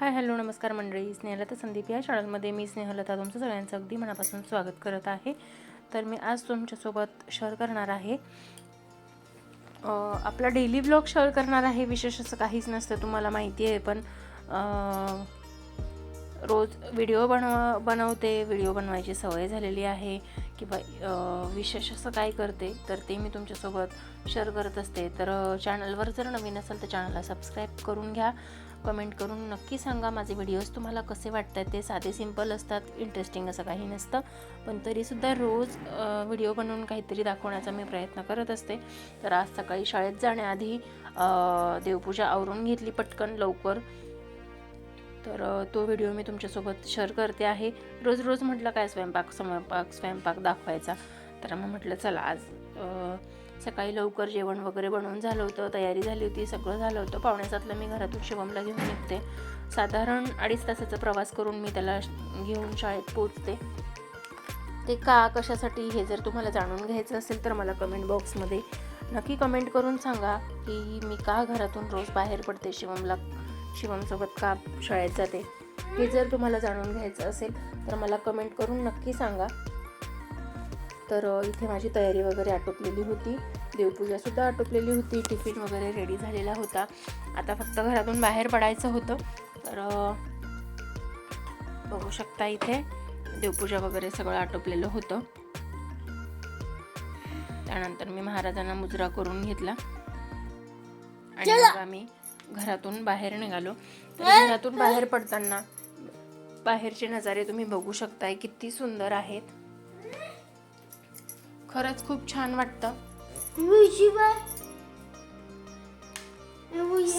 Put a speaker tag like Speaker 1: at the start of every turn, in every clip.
Speaker 1: Hi hello नमस्कार मंडळी. स्नेहलता संदीप या शाळांमध्ये मी स्नेहलता तुमचं सगळ्यांचं अगदी मनापासून स्वागत करत आहे. तर मी आज तुमच्यासोबत शेअर करणार आहे. आपला डेली ब्लॉग शेअर करणार आहे. विशेष असं काहीच नसतं तुम्हाला माहिती आहे. पण रोज व्हिडिओ बनव बनवते. व्हिडिओ बनवायची सवय झालेली आहे. किंवा विशेष असं काय करते तर ते मी तुमच्यासोबत शेअर करत असते. तर चॅनलवर जर नवीन असेल तर चॅनलला सबस्क्राईब करून घ्या. कमेंट करून नक्की सांगा माझे व्हिडिओज तुम्हाला कसे वाटत आहेत ते साधे सिंपल असतात इंटरेस्टिंग असं काही नसतं. पण तरीसुद्धा रोज व्हिडिओ बनवून काहीतरी दाखवण्याचा मी प्रयत्न करत असते. तर आज सकाळी शाळेत जाण्याआधी देवपूजा आवरून घेतली पटकन लवकर. तर तो व्हिडिओ मी तुमच्यासोबत शेअर करते आहे. रोज रोज म्हटलं काय स्वयंपाक स्वयंपाक स्वयंपाक दाखवायचा. तर मग म्हटलं चला आज सकाळी लवकर जेवण वगैरे बनवून झालं होतं तयारी झाली होती सगळं झालं होतं. पावण्यासातलं मी घरातून शिवमला घेऊन निघते. साधारण अडीच तासाचा प्रवास करून मी त्याला घेऊन शाळेत पोचते ते का कशासाठी हे जर तुम्हाला जाणून घ्यायचं असेल तर मला कमेंट बॉक्समध्ये नक्की कमेंट करून सांगा की मी का घरातून रोज बाहेर पडते शिवमला शिवमसोबत का शाळेत जाते. हे जर तुम्हाला जाणून घ्यायचं असेल तर मला कमेंट करून नक्की सांगा. तर इथे माझी तयारी वगैरे आटोपलेली होती. देवपूजासुद्धा आटोपलेली होती. टिफिन वगैरे रेडी झालेला होता. आता फक्त घरातून बाहेर पडायचं होतं. तर बघू शकता इथे देवपूजा वगैरे सगळं आटोपलेलं होतं. त्यानंतर मी महाराजांना मुजरा करून घेतला. आणि मग आम्ही घरातून बाहेर निघालो. तर घरातून बाहेर पडताना बाहेरचे नजारे तुम्ही बघू शकताय किती सुंदर आहेत. खरंच खूप छान वाटतं.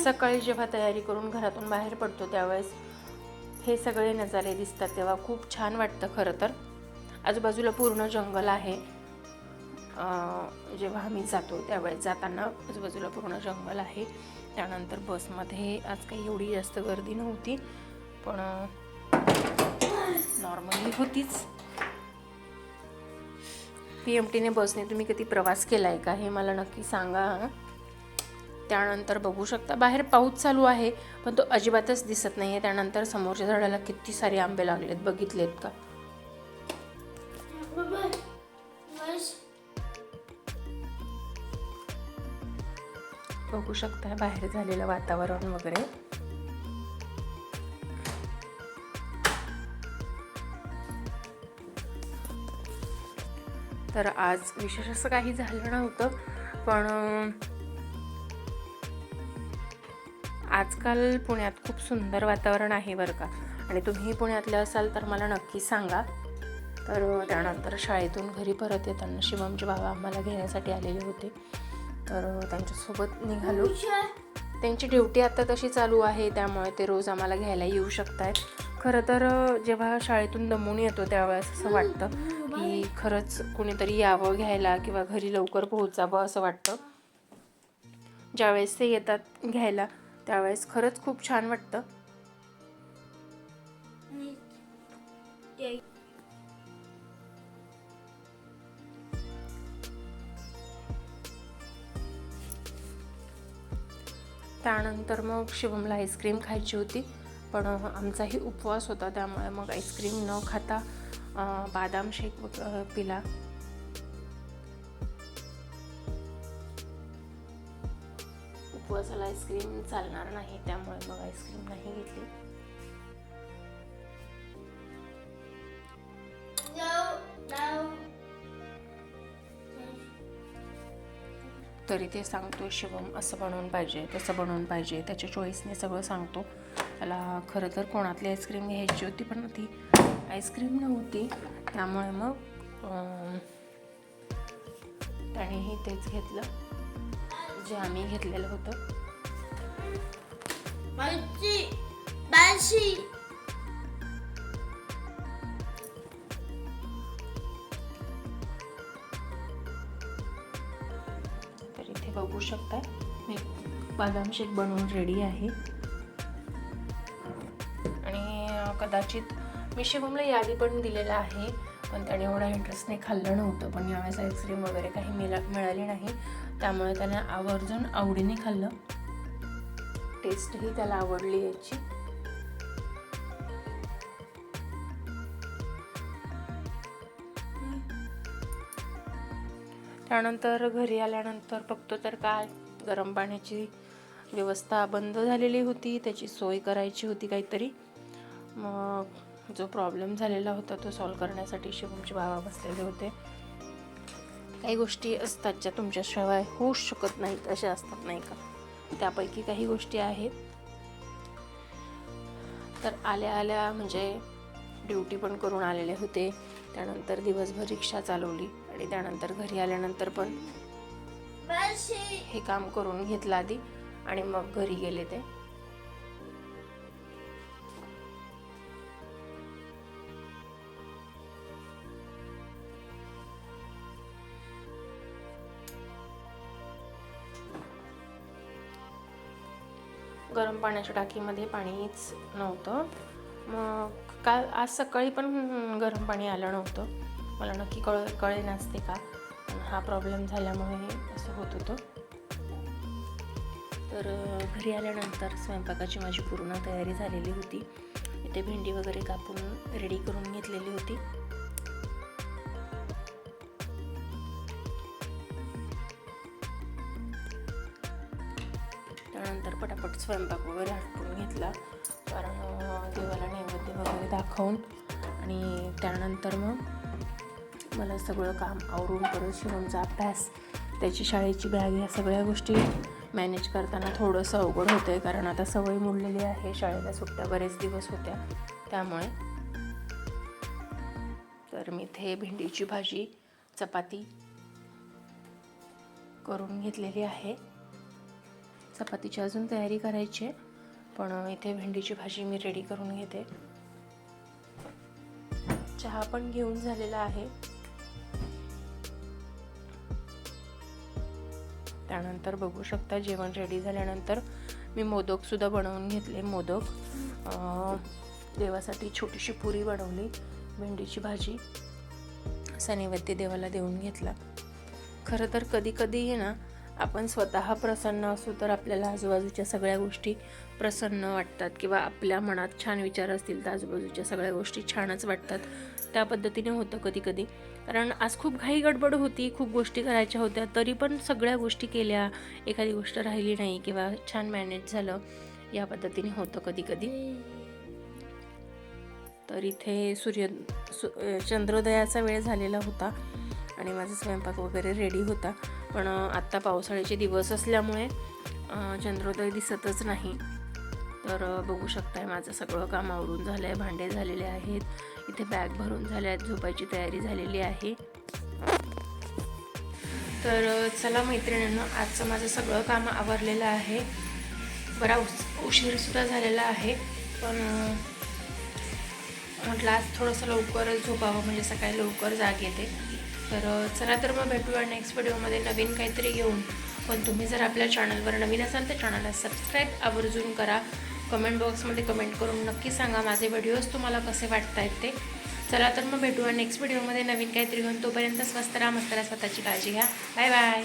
Speaker 1: सकाळी जेव्हा तयारी करून घरातून बाहेर पडतो त्यावेळेस हे सगळे नजारे दिसतात तेव्हा खूप छान वाटतं खरं तर. आजूबाजूला पूर्ण जंगल आहे. जेव्हा आम्ही जातो त्यावेळेस जाताना आजूबाजूला पूर्ण जंगल आहे. त्यानंतर बसमध्ये आज काही एवढी जास्त गर्दी नव्हती पण नॉर्मली होतीच. पी एम टीने बसने तुम्ही कधी प्रवास केला आहे का? हे मला नक्की सांगा त्यानंतर बघू शकता बाहेर पाऊस चालू आहे पण तो अजिबातच दिसत नाही आहे त्यानंतर समोरच्या झाडाला किती सारे आंबे लागलेत बघितलेत का? बघू शकता बाहेर झालेलं वातावरण वगैरे. तर आज विशेष असं काही झालं नव्हतं पण आजकाल पुण्यात खूप सुंदर वातावरण आहे बरं का. आणि तुम्ही पुण्यातले असाल तर मला नक्की सांगा. तर त्यानंतर शाळेतून घरी परत येताना शिवमचे बाबा आम्हाला घेण्यासाठी आलेले होते. तर त्यांच्यासोबत निघालो. त्यांची ड्युटी आता तशी चालू आहे त्यामुळे ते रोज आम्हाला घ्यायला येऊ शकत आहेत खरं तर जेव्हा शाळेतून दमून येतो त्यावेळेस असं वाटतं. की खरंच कुणीतरी यावं घ्यायला किंवा घरी लवकर पोहोचावं असं वाटतं. ज्यावेळेस ते येतात घ्यायला त्यावेळेस खरंच खूप छान वाटतं. त्यानंतर मग शिवमला आईस्क्रीम खायची होती. पण आमचाही उपवास होता त्यामुळे मग आईस्क्रीम न खाता बादाम शेक पिला. उपवासाला आईस्क्रीम चालणार नाही त्यामुळे मग आईस्क्रीम नाही घेतली. तरी ते सांगतो शिवम असं बनवून पाहिजे तसं बनवून पाहिजे. त्याच्या चॉईसने सगळं सांगतो. त्याला खरं तर कोणातली आईस्क्रीम घ्यायची होती पण ती आईस्क्रीम नव्हती त्यामुळे मग त्यानेही तेच घेतलं जे आम्ही घेतलेलं होतं. तर इथे बघू शकता मी बदाम शेक बनवून रेडी आहे. आणि कदाचित मी शिवमला यादी पण दिलेला आहे पण त्याने एवढा इंटरेस्टने खाल्लं नव्हतं पण यावेळेस आईस्क्रीम वगैरे काही मिळा मिळाली नाही. त्यामुळे त्याने आवर्जून आवडीने खाल्लं. टेस्टही त्याला आवडली याची. त्यानंतर घरी आल्यानंतर बघतो तर काय गरम पाण्याची व्यवस्था बंद झालेली होती त्याची सोय करायची होती काहीतरी. मग जो प्रॉब्लेम झालेला होता तो सॉल्व करण्यासाठी शिवमचे बाबा बसलेले होते. काही गोष्टी असतात ज्या तुमच्याशिवाय होऊच शकत नाहीत अशा असतात नाही का? त्यापैकी काही गोष्टी आहेत. तर आल्या आल्या म्हणजे ड्युटी पण करून आलेले होते. त्यानंतर दिवसभर रिक्षा चालवली आणि त्यानंतर घरी आल्यानंतर पण हे काम करून घेतलं आधी आणि मग घरी गेले ते. गरम पाण्याच्या टाकीमध्ये पाणीच नव्हतं. मग काल आज सकाळी पण गरम पाणी आलं नव्हतं. मला नक्की कळ कळे नसते का? हा प्रॉब्लेम झाल्यामुळे असं होत होतं. तर घरी आल्यानंतर स्वयंपाकाची माझी पूर्ण तयारी झालेली होती. इथे भेंडी वगैरे कापून रेडी करून घेतलेली होती. पटापट स्वयंपाक वगैरे हटपून घेतला. कारण देवाला नैवेद्य वगैरे दाखवून आणि त्यानंतर मग मला सगळं काम आवरून परत शिवूनचा अभ्यास त्याची शाळेची बॅग ह्या सगळ्या गोष्टी मॅनेज करताना थोडंसं अवघड होतं आहे कारण आता सवय मोडलेली आहे. शाळेला सुट्ट्या बरेच दिवस होत्या. त्यामुळे तर मी इथे भेंडीची भाजी चपाती करून घेतलेली आहे. चपातीची अजून तयारी करायची आहे. पण इथे भेंडीची भाजी मी रेडी करून घेते. चहा पण घेऊन झालेला आहे. त्यानंतर बघू शकता जेवण रेडी झाल्यानंतर मी मोदकसुद्धा बनवून घेतले मोदक. देवासाठी छोटीशी पुरी बनवली भेंडीची भाजी. असा नैवेद्य देवाला देऊन घेतला. खरं तर कधी कधी ना आपण स्वतः प्रसन्न असू तर आपल्याला आजूबाजूच्या सगळ्या गोष्टी प्रसन्न वाटतात किंवा आपल्या मनात छान विचार असतील तर आजूबाजूच्या सगळ्या गोष्टी छानच वाटतात. त्या पद्धतीने होतं कधी कधी कारण आज खूप घाई गडबड होती खूप गोष्टी करायच्या होत्या तरी पण सगळ्या गोष्टी केल्या. एखादी गोष्ट राहिली नाही किंवा छान मॅनेज झालं या पद्धतीने होतं कधी कधी तर इथे सूर्य सु चंद्रोदयाचा वेळ झालेला होता आणि माझा स्वयंपाक वगैरे रेडी होता. पण आत्ता पावसाळ्याचे दिवस असल्यामुळे चंद्रोदय दिसतच नाही. तर बघू शकताय माझं सगळं काम आवरून झालं आहे भांडे झालेले आहेत. इथे बॅग भरून झाल्या आहेत झोपायची तयारी झालेली आहे. तर चला मैत्रिणींना आजचं माझं सगळं काम आवरलेलं आहे. बरा उस उशीरसुद्धा झालेला आहे पण म्हटलं आज थोडंसं लवकरच झोपावं म्हणजे सकाळी लवकर जाग येते. तर चला तर मग भेटूया नेक्स्ट व्हिडिओमध्ये नवीन काहीतरी घेऊन. पण तुम्ही जर आपल्या चॅनलवर नवीन असाल तर चॅनलला सबस्क्राईब आवर्जून करा. कमेंट बॉक्समध्ये कमेंट करून नक्की सांगा माझे व्हिडिओज तुम्हाला कसे वाटत आहेत ते. चला तर मग भेटूया नेक्स्ट व्हिडिओमध्ये नवीन काहीतरी घेऊन. तोपर्यंत स्वस्त राहा मस्त राहा स्वतःची काळजी घ्या. Bye bye